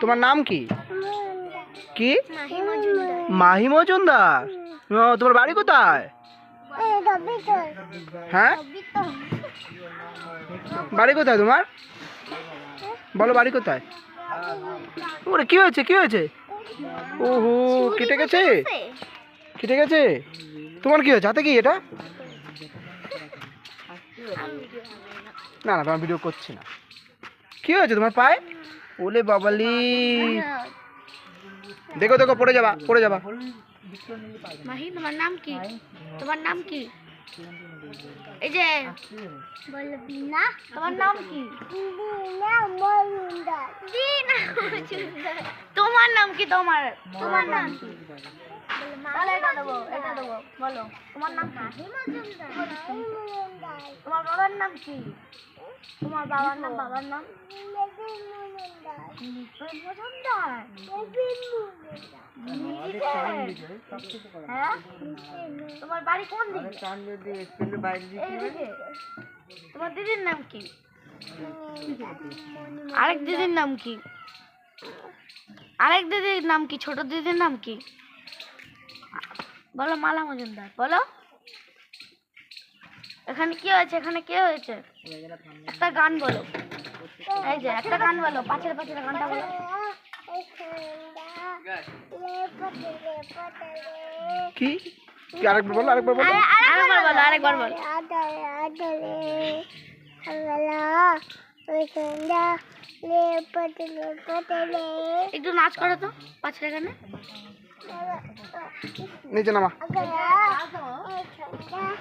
তোমার নাম কি? কি? মাহি মজুমদার। ও, তোমার বাড়ি কোথায়? হ্যাঁ? বাড়ি কোথায় তোমার? বলো বাড়ি কোথায়? ওরে কি হয়েছে কি হয়েছে? ওহো কেটে গেছে? কেটে গেছে? তোমার কি হয়েছে? হাতে কি এটা? না না তোমার ভিডিও করছি না। কি হয়েছে তোমার পায়ে? ওলে বাবালি দেখো দেখো পড়ে যাবা পড়ে যাবা। মাহি তোমার নাম কি? তোমার নাম কি? এই যে বলো বিনা তোমার নাম কি? বিনা মজুমদার। বিনা মজুমদার। তোমার নাম কি তোমার? তোমার নাম কি? তাহলে এটা দেবো এটা দেবো বলো। তোমার নাম কি? তোমার বাবার নাম কি? তোমার বাবার নাম বাবার নাম? মজুমদার। তোমার বাড়ি কোন দিকে? তোমার দিদির নাম কি? আরেক দিদির নাম কি? আরেক দিদির নাম কি? ছোট দিদির নাম কি? বলো মালা মজুমদার বলো। এখানে কি হয়েছে? এখানে কে হয়েছে? একটা গান বলো। এই যে একটা গান বলো। পাঁচের পাঁচের গানটা বলো। কি? কি আরেকবার বলো আরেকবার বলো। আরেকবার বলো আরেকবার বলো। একটু নাচ করো তো পাঁচের গানে নিচে নামা।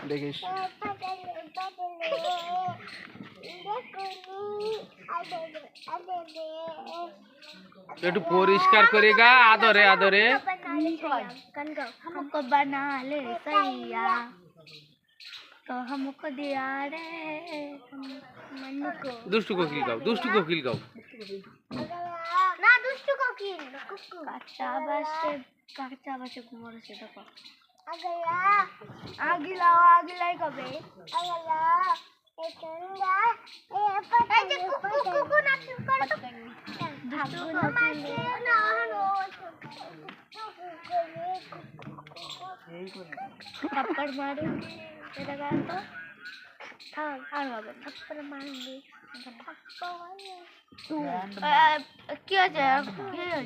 দেখিস। একটু পরিষ্কার করে গা আদরে আদরে हमको बना ले सैया तो हमको दिया रे मन को দুষ্টু কোকিল গাও দুষ্টু কোকিল গাও না দুষ্টু কোকিল কাঁচা বাসে কাঁচা বাসে ঘুমোর সে দেখো আগিলাও আগিলাই কবে এই যে কুকু কুকু थप्पड़ मारूँगी मेरा गाल तो था और बाबा थप्पड़ मारूँगी तू क्या जाए क्या